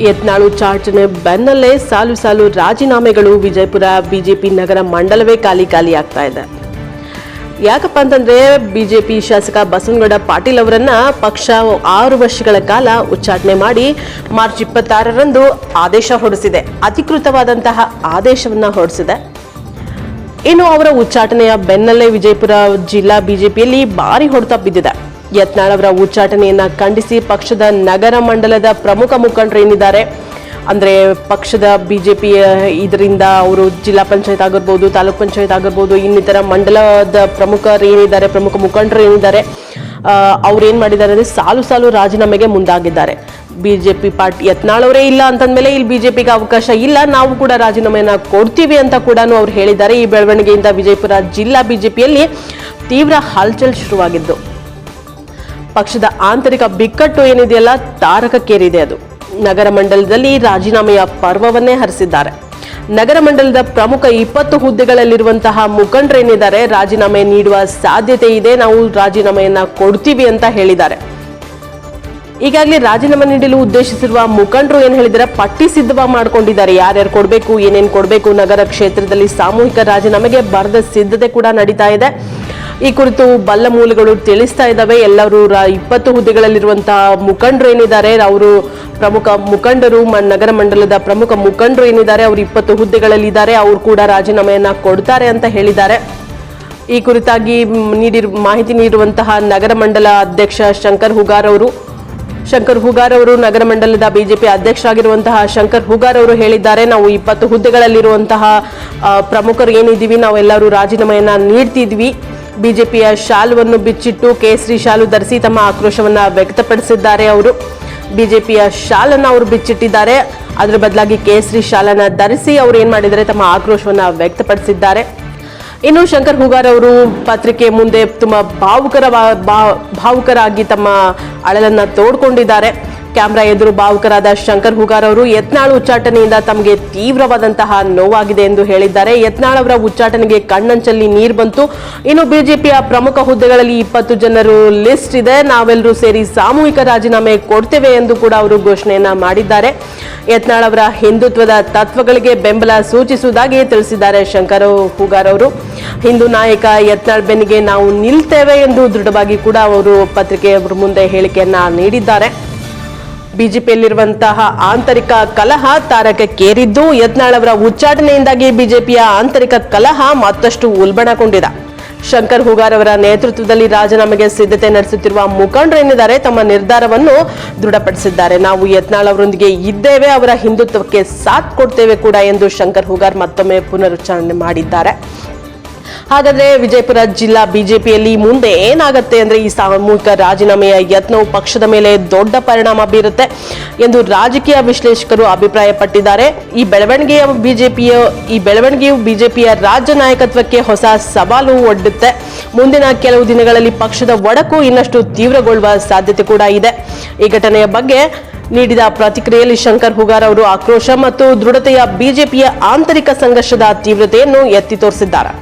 ಯತ್ನಾಳು ಚಾಚನೆ ಬೆನ್ನಲ್ಲೇ ಸಾಲು ಸಾಲು ರಾಜೀನಾಮೆಗಳು ವಿಜಯಪುರ ಬಿಜೆಪಿ ನಗರ ಮಂಡಲವೇ ಖಾಲಿ ಖಾಲಿ ಆಗ್ತಾ ಇದೆ. ಯಾಕಪ್ಪ ಅಂತಂದ್ರೆ ಬಿಜೆಪಿ ಶಾಸಕ ಬಸವನಗೌಡ ಪಾಟೀಲ್ ಅವರನ್ನ ಪಕ್ಷ ಆರು ವರ್ಷಗಳ ಕಾಲ ಉಚ್ಚಾಟನೆ ಮಾಡಿ ಮಾರ್ಚ್ ಇಪ್ಪತ್ತಾರರಂದು ಆದೇಶ ಹೊರಡಿಸಿದೆ. ಅಧಿಕೃತವಾದಂತಹ ಆದೇಶವನ್ನ ಹೊರಡಿಸಿದೆ. ಇನ್ನು ಅವರ ಉಚ್ಚಾಟನೆಯ ಬೆನ್ನಲ್ಲೇ ವಿಜಯಪುರ ಜಿಲ್ಲಾ ಬಿಜೆಪಿಯಲ್ಲಿ ಭಾರಿ ಹೊಡೆತ ಬಿದ್ದಿದೆ. ಯತ್ನಾಳ್ ಅವರ ಉಚ್ಚಾಟನೆಯನ್ನ ಖಂಡಿಸಿ ಪಕ್ಷದ ನಗರ ಮಂಡಲದ ಪ್ರಮುಖ ಮುಖಂಡರು ಏನಿದ್ದಾರೆ? ಅಂದ್ರೆ ಪಕ್ಷದ ಬಿಜೆಪಿ ಇದರಿಂದ ಅವರು ಜಿಲ್ಲಾ ಪಂಚಾಯತ್ ಆಗಿರ್ಬೋದು, ತಾಲೂಕ್ ಪಂಚಾಯತ್ ಆಗಿರ್ಬೋದು, ಇನ್ನಿತರ ಮಂಡಲದ ಪ್ರಮುಖರು ಏನಿದ್ದಾರೆ, ಪ್ರಮುಖ ಮುಖಂಡರು ಏನಿದ್ದಾರೆ ಅವ್ರು ಏನ್ ಮಾಡಿದ್ದಾರೆ ಅಂದ್ರೆ ಸಾಲು ಸಾಲು ರಾಜೀನಾಮೆಗೆ ಮುಂದಾಗಿದ್ದಾರೆ. ಬಿಜೆಪಿ ಪಾರ್ಟಿ ಯತ್ನಾಳವರೇ ಇಲ್ಲ ಅಂತಂದಮೇಲೆ ಇಲ್ಲಿ ಬಿಜೆಪಿಗೆ ಅವಕಾಶ ಇಲ್ಲ, ನಾವು ಕೂಡ ರಾಜೀನಾಮೆಯನ್ನ ಕೊಡ್ತೀವಿ ಅಂತ ಕೂಡ ಅವ್ರು ಹೇಳಿದ್ದಾರೆ. ಈ ಬೆಳವಣಿಗೆಯಿಂದ ವಿಜಯಪುರ ಜಿಲ್ಲಾ ಬಿಜೆಪಿಯಲ್ಲಿ ತೀವ್ರ ಹಲ್ಚಲ್ ಶುರುವಾಗಿದ್ದು. ಪಕ್ಷದ ಆಂತರಿಕ ಬಿಕ್ಕಟ್ಟು ಏನಿದೆಯಲ್ಲ, ತಾರಕಕ್ಕೇರಿದೆ ಅದು. ನಗರ ಮಂಡಲದಲ್ಲಿ ರಾಜೀನಾಮೆಯ ಪರ್ವವನ್ನೇ ಹರಿಸಿದ್ದಾರೆ. ನಗರ ಮಂಡಲದ ಪ್ರಮುಖ ಇಪ್ಪತ್ತು ಹುದ್ದೆಗಳಲ್ಲಿರುವಂತಹ ಮುಖಂಡರೇನಿದ್ದಾರೆ ರಾಜೀನಾಮೆ ನೀಡುವ ಸಾಧ್ಯತೆ ಇದೆ, ನಾವು ರಾಜೀನಾಮೆಯನ್ನ ಕೊಡ್ತೀವಿ ಅಂತ ಹೇಳಿದ್ದಾರೆ. ಈಗಾಗಲೇ ರಾಜೀನಾಮೆ ನೀಡಲು ಉದ್ದೇಶಿಸಿರುವ ಮುಖಂಡರು ಏನ್ ಹೇಳಿದ್ದಾರೆ, ಪಟ್ಟಿ ಸಿದ್ಧ ಮಾಡ್ಕೊಂಡಿದ್ದಾರೆ. ಯಾರ್ಯಾರು ಕೊಡಬೇಕು, ಏನೇನು ಕೊಡಬೇಕು, ನಗರ ಕ್ಷೇತ್ರದಲ್ಲಿ ಸಾಮೂಹಿಕ ರಾಜೀನಾಮೆಗೆ ಬರದ ಸಿದ್ಧತೆ ಕೂಡ ನಡೀತಾ ಇದೆ. ಈ ಕುರಿತು ಬಲ್ಲ ಮೂಲಗಳು ತಿಳಿಸ್ತಾ ಇದ್ದಾವೆ. ಎಲ್ಲರೂ ಇಪ್ಪತ್ತು ಹುದ್ದೆಗಳಲ್ಲಿರುವಂತಹ ಮುಖಂಡರು ಏನಿದ್ದಾರೆ, ಅವರು ಪ್ರಮುಖ ಮುಖಂಡರು ನಗರ ಮಂಡಲದ ಪ್ರಮುಖ ಮುಖಂಡರು ಏನಿದ್ದಾರೆ, ಅವರು ಇಪ್ಪತ್ತು ಹುದ್ದೆಗಳಲ್ಲಿದ್ದಾರೆ, ಅವರು ಕೂಡ ರಾಜೀನಾಮೆಯನ್ನ ಕೊಡ್ತಾರೆ ಅಂತ ಹೇಳಿದ್ದಾರೆ. ಈ ಕುರಿತಾಗಿ ನೀಡಿರು, ಮಾಹಿತಿ ನೀಡುವಂತಹ ನಗರ ಮಂಡಲ ಅಧ್ಯಕ್ಷ ಶಂಕರ್ ಹುಗಾರ್ ಅವರು, ಶಂಕರ್ ಹುಗಾರ್ ಅವರು ನಗರ ಮಂಡಲದ ಬಿಜೆಪಿ ಅಧ್ಯಕ್ಷರಾಗಿರುವಂತಹ ಶಂಕರ್ ಹುಗಾರ್ ಅವರು ಹೇಳಿದ್ದಾರೆ, ನಾವು ಇಪ್ಪತ್ತು ಹುದ್ದೆಗಳಲ್ಲಿರುವಂತಹ ಪ್ರಮುಖರು ಏನಿದ್ದೀವಿ, ನಾವೆಲ್ಲರೂ ರಾಜೀನಾಮೆಯನ್ನ ನೀಡ್ತಿದ್ವಿ. ಬಿಜೆಪಿಯ ಶಾಲುವನ್ನು ಬಿಚ್ಚಿಟ್ಟು ಕೇಸರಿ ಶಾಲು ಧರಿಸಿ ತಮ್ಮ ಆಕ್ರೋಶವನ್ನು ವ್ಯಕ್ತಪಡಿಸಿದ್ದಾರೆ ಅವರು. ಬಿಜೆಪಿಯ ಶಾಲನ್ನು ಅವರು ಬಿಚ್ಚಿಟ್ಟಿದ್ದಾರೆ. ಅದರ ಬದಲಾಗಿ ಕೇಸರಿ ಶಾಲನ ಧರಿಸಿ ಅವರು ಏನು ಮಾಡಿದ್ದಾರೆ? ತಮ್ಮ ಆಕ್ರೋಶವನ್ನು ವ್ಯಕ್ತಪಡಿಸಿದ್ದಾರೆ. ಇನ್ನು ಶಂಕರ್ ಹುಗಾರ್ ಅವರು ಪತ್ರಿಕೆ ಮುಂದೆ ತುಂಬ ಭಾವುಕರ ಭಾವುಕರಾಗಿ ತಮ್ಮ ಅಳಲನ್ನು ತೋಡ್ಕೊಂಡಿದ್ದಾರೆ. ಕ್ಯಾಮ್ರಾ ಎದುರು ಭಾವುಕರಾದ ಶಂಕರ್ ಹುಗಾರ್ ಅವರು ಯತ್ನಾಳ್ ಉಚ್ಚಾಟನೆಯಿಂದ ತಮಗೆ ತೀವ್ರವಾದಂತಹ ನೋವಾಗಿದೆ ಎಂದು ಹೇಳಿದ್ದಾರೆ. ಯತ್ನಾಳ್ ಅವರ ಉಚ್ಚಾಟನೆಗೆ ಕಣ್ಣಂಚಲ್ಲಿ ನೀರು ಬಂತು. ಇನ್ನು ಬಿಜೆಪಿಯ ಪ್ರಮುಖ ಹುದ್ದೆಗಳಲ್ಲಿ ಇಪ್ಪತ್ತು ಜನರು ಲಿಸ್ಟ್ ಇದೆ. ನಾವೆಲ್ಲರೂ ಸೇರಿ ಸಾಮೂಹಿಕ ರಾಜೀನಾಮೆ ಕೊಡ್ತೇವೆ ಎಂದು ಕೂಡ ಅವರು ಘೋಷಣೆಯನ್ನ ಮಾಡಿದ್ದಾರೆ. ಯತ್ನಾಳ್ ಅವರ ಹಿಂದುತ್ವದ ತತ್ವಗಳಿಗೆ ಬೆಂಬಲ ಸೂಚಿಸುವುದಾಗಿ ತಿಳಿಸಿದ್ದಾರೆ ಶಂಕರ್ ಹುಗಾರ್ ಅವರು. ಹಿಂದೂ ನಾಯಕ ಯತ್ನಾಳ್ ಬೆನ್ನಿಗೆ ನಾವು ನಿಲ್ತೇವೆ ಎಂದು ದೃಢವಾಗಿ ಕೂಡ ಅವರು ಪತ್ರಿಕೆಯ ಮುಂದೆ ಹೇಳಿಕೆಯನ್ನ ನೀಡಿದ್ದಾರೆ. ಬಿಜೆಪಿಯಲ್ಲಿರುವಂತಹ ಆಂತರಿಕ ಕಲಹ ತಾರಕಕ್ಕೇರಿದ್ದು ಯತ್ನಾಳ್ ಅವರ ಉಚ್ಚಾಟನೆಯಿಂದಾಗಿ ಬಿಜೆಪಿಯ ಆಂತರಿಕ ಕಲಹ ಮತ್ತಷ್ಟು ಉಲ್ಬಣಗೊಂಡಿದೆ. ಶಂಕರ್ ಹುಗಾರ್ ಅವರ ನೇತೃತ್ವದಲ್ಲಿ ರಾಜೀನಾಮೆಗೆ ಸಿದ್ಧತೆ ನಡೆಸುತ್ತಿರುವ ಮುಖಂಡರು ಏನಿದ್ದಾರೆ ತಮ್ಮ ನಿರ್ಧಾರವನ್ನು ದೃಢಪಡಿಸಿದ್ದಾರೆ. ನಾವು ಯತ್ನಾಳ್ ಅವರೊಂದಿಗೆ ಇದ್ದೇವೆ, ಅವರ ಹಿಂದುತ್ವಕ್ಕೆ ಸಾಥ್ ಕೊಡ್ತೇವೆ ಕೂಡ ಎಂದು ಶಂಕರ್ ಹುಗಾರ್ ಮತ್ತೊಮ್ಮೆ ಪುನರುಚ್ಚಾರಣೆ ಮಾಡಿದ್ದಾರೆ. ಹಾಗಾದ್ರೆ ವಿಜಯಪುರ ಜಿಲ್ಲಾ ಬಿಜೆಪಿಯಲ್ಲಿ ಮುಂದೆ ಏನಾಗುತ್ತೆ ಅಂದ್ರೆ ಈ ಸಾಮೂಹಿಕ ರಾಜೀನಾಮೆಯ ಯತ್ನವು ಪಕ್ಷದ ಮೇಲೆ ದೊಡ್ಡ ಪರಿಣಾಮ ಬೀರುತ್ತೆ ಎಂದು ರಾಜಕೀಯ ವಿಶ್ಲೇಷಕರು ಅಭಿಪ್ರಾಯಪಟ್ಟಿದ್ದಾರೆ. ಈ ಬೆಳವಣಿಗೆಯ ಬಿಜೆಪಿಯ, ಈ ಬೆಳವಣಿಗೆಯು ಬಿಜೆಪಿಯ ರಾಜ್ಯ ನಾಯಕತ್ವಕ್ಕೆ ಹೊಸ ಸವಾಲು ಒಡ್ಡುತ್ತೆ. ಮುಂದಿನ ಕೆಲವು ದಿನಗಳಲ್ಲಿ ಪಕ್ಷದ ಒಡಕು ಇನ್ನಷ್ಟು ತೀವ್ರಗೊಳ್ಳುವ ಸಾಧ್ಯತೆ ಕೂಡ ಇದೆ. ಈ ಘಟನೆಯ ಬಗ್ಗೆ ನೀಡಿದ ಪ್ರತಿಕ್ರಿಯೆಯಲ್ಲಿ ಶಂಕರ್ ಹುಗಾರ್ ಅವರು ಆಕ್ರೋಶ ಮತ್ತು ದೃಢತೆಯ ಬಿಜೆಪಿಯ ಆಂತರಿಕ ಸಂಘರ್ಷದ ತೀವ್ರತೆಯನ್ನು ಎತ್ತಿ ತೋರಿಸಿದ್ದಾರೆ.